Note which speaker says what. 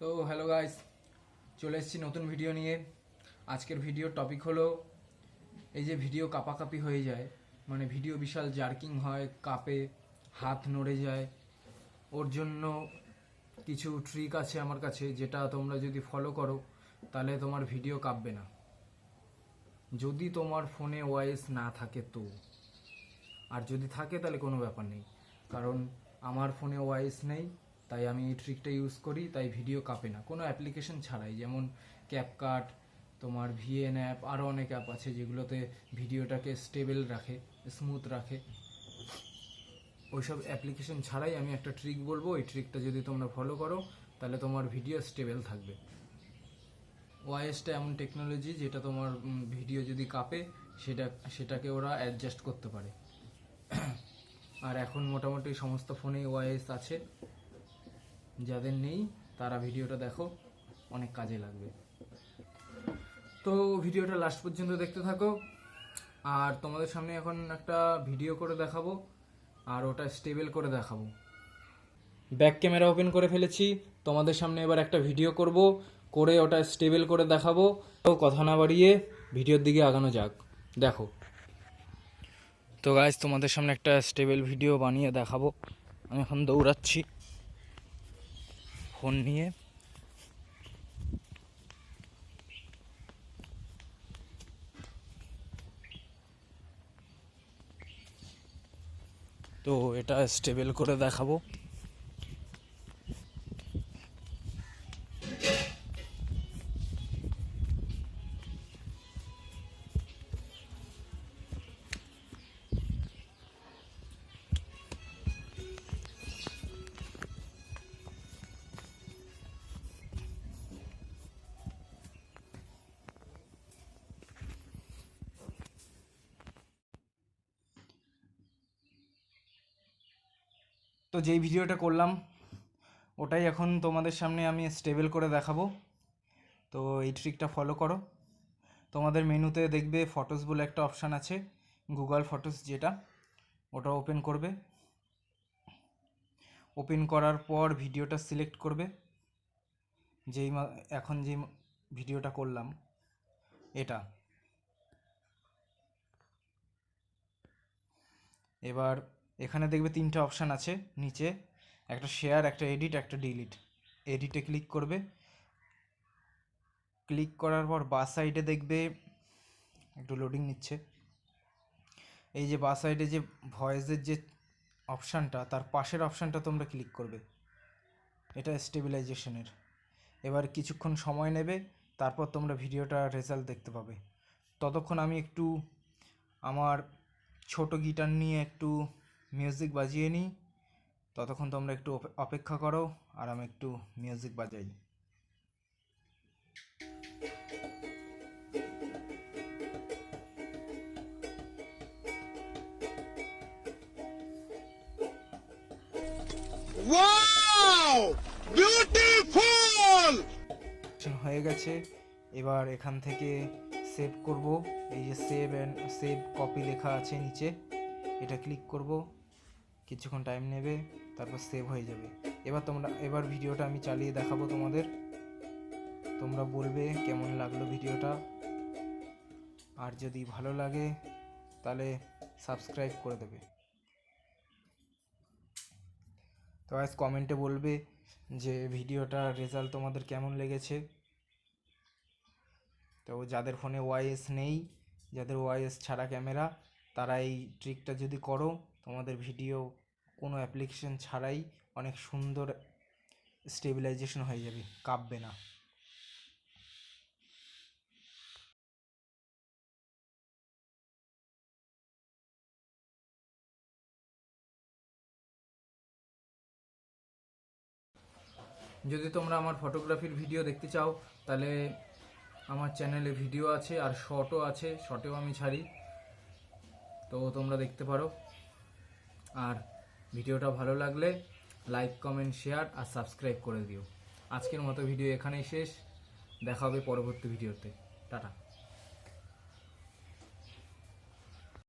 Speaker 1: তো hello guys চলে এসেছি নতুন ভিডিও নিয়ে। আজকের ভিডিওর টপিক হলো, এই যে ভিডিও কাপাকাপি হয়ে যায় মানে ভিডিও বিশাল জার্কিং হয়, কাপে, হাত নড়ে যায়। ওর জন্য কিছু ট্রিক আছে আমার কাছে, যেটা তোমরা যদি ফলো করো, তাহলে তোমার ভিডিও কাঁপবে না। যদি তোমার ফোনে ওয়াইস না থাকে তো। আর যদি থাকে তাহলে কোনো ব্যাপার নেই, কারণ আমার ফোনে ওয়াইস নেই তাই আমি এই ট্রিকটা ইউজ করি, তাই ভিডিও কাঁপে না। কোনো অ্যাপ্লিকেশন ছাড়াই, যেমন ক্যাপকাট তোমার ভিএন অ্যাপ আরও অনেক অ্যাপ আছে যেগুলোতে ভিডিওটাকে স্টেবল রাখে স্মুথ রাখে। ওইসব অ্যাপ্লিকেশন ছাড়াই আমি একটা ট্রিক বলব, ওই ট্রিকটা যদি তোমরা ফলো করো, তাহলে তোমার ভিডিও স্টেবল থাকবে। ওয়াইএসটা এমন টেকনোলজি যেটা তোমার ভিডিও যদি কাঁপে, সেটা, সেটাকে ওরা অ্যাডজাস্ট করতে পারে। আর এখন মোটামুটি সমস্ত ফোনে ওয়াইএস আছে। যাদের নেই, তারা ভিডিওটা দেখো, অনেক কাজে লাগবে। তো ভিডিওটা লাস্ট পর্যন্ত দেখতে থাকো। আর তোমাদের সামনে এখন একটা ভিডিও করে দেখাবো, আর ওটা স্টেবল করে দেখাবো। ব্যাক ক্যামেরা ওপেন করে ফেলেছি, তোমাদের সামনে এবার একটা ভিডিও করব, করে ওটা স্টেবল করে দেখাবো। তো কথা না বাড়িয়ে ভিডিওর দিকে আগানো যাক। দেখো। তো গাইজ তোমাদের সামনে একটা স্টেবল ভিডিও বানিয়ে দেখাবো। আমি এখন দৌড়াচ্ছি। ফোন নিয়ে। তো এটা স্টেবল করে দেখাবো। তো যেই ভিডিওটা করলাম, ওটাই এখন তোমাদের সামনে আমি স্টেবল করে দেখাবো। তো এই ট্রিকটা ফলো করো। তোমাদের মেনুতে দেখবে ফটোস বলে একটা অপশান আছে গুগল ফটোস যেটা, ওটা ওপেন করবে। ওপেন করার পর ভিডিওটা সিলেক্ট করবে। যেই এখন যে ভিডিওটা করলাম, এটা। এবার এখানে দেখবে তিনটে অপশান আছে, নিচে একটা শেয়ার একটা এডিট একটা ডিলিট এডিটে ক্লিক করবে। ক্লিক করার পর বাঁ সাইডে দেখবে, একটু লোডিং নিচ্ছে। এই যে বাঁ সাইডে যে ভয়েসের যে অপশানটা তার পাশের অপশানটা তোমরা ক্লিক করবে। এটা স্টেবিলাইজেশনের এবার কিছুক্ষণ সময় নেবে, তারপর তোমরা ভিডিওটা রেজাল্ট দেখতে পাবে। ততক্ষণ আমি একটু আমার ছোট গিটার নিয়ে একটু মিউজিক বাজিয়ে নিই। ততক্ষণ তোমরা একটু অপেক্ষা করো আর আমি একটু মিউজিক বাজাই। হয়ে গেছে। এবার এখান থেকে সেভ করব। এই যে সেভ অ্যান্ড সেভ কপি লেখা আছে নিচে। এটা ক্লিক করব। কিছুক্ষণ টাইম নেবে, তারপর সেভ হয়ে যাবে। এবার তোমরা, এবার ভিডিওটা আমি চালিয়ে দেখাবো তোমাদের। তোমরা বলবে কেমন লাগল ভিডিওটা আর যদি ভালো লাগে, তাহলে সাবস্ক্রাইব করে দেবে। তো আজ কমেন্টে বলবে যে ভিডিওটার রেজাল্ট তোমাদের কেমন লেগেছে। তো যাদের ফোনে ওয়াইএস নেই, যাদের ওয়াইএস ছাড়া ক্যামেরা তারা এই ট্রিকটা যদি করো, তোমাদের ভিডিও কোনো অ্যাপ্লিকেশন ছাড়াই অনেক সুন্দর স্টেবিলাইজেশন হয়ে যাবে, কাঁপবে না। যদি তোমরা আমার ফটোগ্রাফির ভিডিও দেখতে চাও, তাহলে আমার চ্যানেলে ভিডিও আছে আর শর্টও আছে শর্টেও আমি ছাড়ি। তো তোমরা দেখতে পারো। আর ভিডিওটা ভালো লাগলে লাইক, কমেন্ট, শেয়ার আর সাবস্ক্রাইব করে দিও। আজকের মতো ভিডিও এখানেই শেষ। দেখা হবে পরবর্তী ভিডিওতে। টাটা।